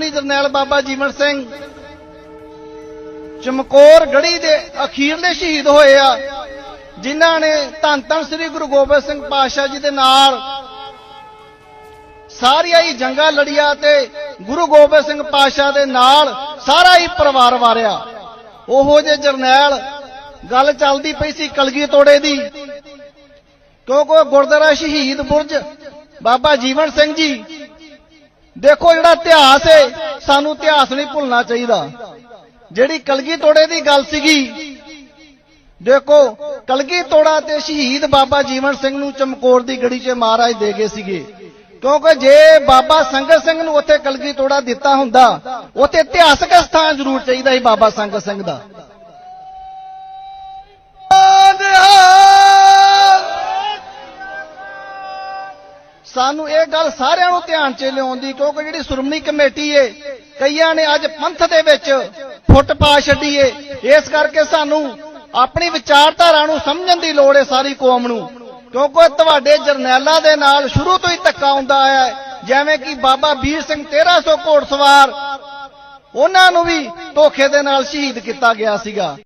ਜਰਨੈਲ ਬਾਬਾ ਜੀਵਨ ਸਿੰਘ। ਚਮਕੌਰ ਗੜੀ ਦੇ ਅਖੀਰਲੇ ਸ਼ਹੀਦ ਹੋਏ ਆ, ਜਿਨ੍ਹਾਂ ਨੇ ਧੰਨ ਧੰਨ ਸ੍ਰੀ ਗੁਰੂ ਗੋਬਿੰਦ ਸਿੰਘ ਪਾਤਸ਼ਾਹ ਜੀ ਦੇ ਨਾਲ ਸਾਰੀਆਂ ਹੀ ਜੰਗਾਂ ਲੜੀਆਂ ਤੇ ਗੁਰੂ ਗੋਬਿੰਦ ਸਿੰਘ ਪਾਤਸ਼ਾਹ ਦੇ ਨਾਲ ਸਾਰਾ ਹੀ ਪਰਿਵਾਰ ਵਾਰਿਆ। ਉਹੋ ਜੇ ਜਰਨੈਲ ਗੱਲ ਚੱਲਦੀ ਪਈ ਸੀ ਕਲਗੀ ਤੋੜੇ ਦੀ। ਕਿਉਂਕਿ ਗੁਰਦੁਆਰਾ ਸ਼ਹੀਦ ਬੁਰਜ ਬਾਬਾ ਜੀਵਨ ਸਿੰਘ ਜੀ ਦੇਖੋ ਜਿਹੜਾ ਇਤਿਹਾਸ ਹੈ ਸਾਨੂੰ ਇਤਿਹਾਸ ਨਹੀਂ ਭੁੱਲਣਾ ਚਾਹੀਦਾ। ਜਿਹੜੀ ਕਲਗੀ ਤੋੜੇ ਦੀ ਗੱਲ ਸੀਗੀ, ਦੇਖੋ, ਕਲਗੀ ਤੋੜਾ ਤੇ ਸ਼ਹੀਦ ਬਾਬਾ ਜੀਵਨ ਸਿੰਘ ਨੂੰ ਚਮਕੌਰ ਦੀ ਗੜੀ 'ਚ ਮਹਾਰਾਜ ਦੇ ਗਏ ਸੀਗੇ। ਕਿਉਂਕਿ ਜੇ ਬਾਬਾ ਸੰਗਤ ਸਿੰਘ ਨੂੰ ਉੱਥੇ ਕਲਗੀ ਤੋੜਾ ਦਿੱਤਾ ਹੁੰਦਾ, ਉੱਥੇ ਇਤਿਹਾਸਕ ਸਥਾਨ ਜ਼ਰੂਰ ਚਾਹੀਦਾ ਸੀ ਬਾਬਾ ਸੰਗਤ ਸਿੰਘ ਦਾ। ਸਾਨੂੰ ਇਹ ਗੱਲ ਸਾਰਿਆਂ ਨੂੰ ਧਿਆਨ 'ਚ ਲਿਆਉਣ ਦੀ, ਕਿਉਂਕਿ ਜਿਹੜੀ ਸ਼੍ਰੋਮਣੀ ਕਮੇਟੀ ਏ, ਕਈਆਂ ਨੇ ਅੱਜ ਪੰਥ ਦੇ ਵਿੱਚ ਫੁੱਟ ਪਾ ਛੱਡੀ ਏ। ਇਸ ਕਰਕੇ ਸਾਨੂੰ ਆਪਣੀ ਵਿਚਾਰਧਾਰਾ ਨੂੰ ਸਮਝਣ ਦੀ ਲੋੜ ਏ ਸਾਰੀ ਕੌਮ ਨੂੰ। ਕਿਉਂਕਿ ਤੁਹਾਡੇ ਜਰਨੈਲਾਂ ਦੇ ਨਾਲ ਸ਼ੁਰੂ ਤੋਂ ਹੀ ਧੱਕਾ ਹੁੰਦਾ ਆਇਆ ਜਿਵੇਂ ਕਿ ਬਾਬਾ ਵੀਰ ਸਿੰਘ 1300 ਘੋੜਸਵਾਰ ਉਹਨਾਂ ਨੂੰ ਵੀ ਧੋਖੇ ਦੇ ਨਾਲ ਸ਼ਹੀਦ ਕੀਤਾ ਗਿਆ ਸੀਗਾ।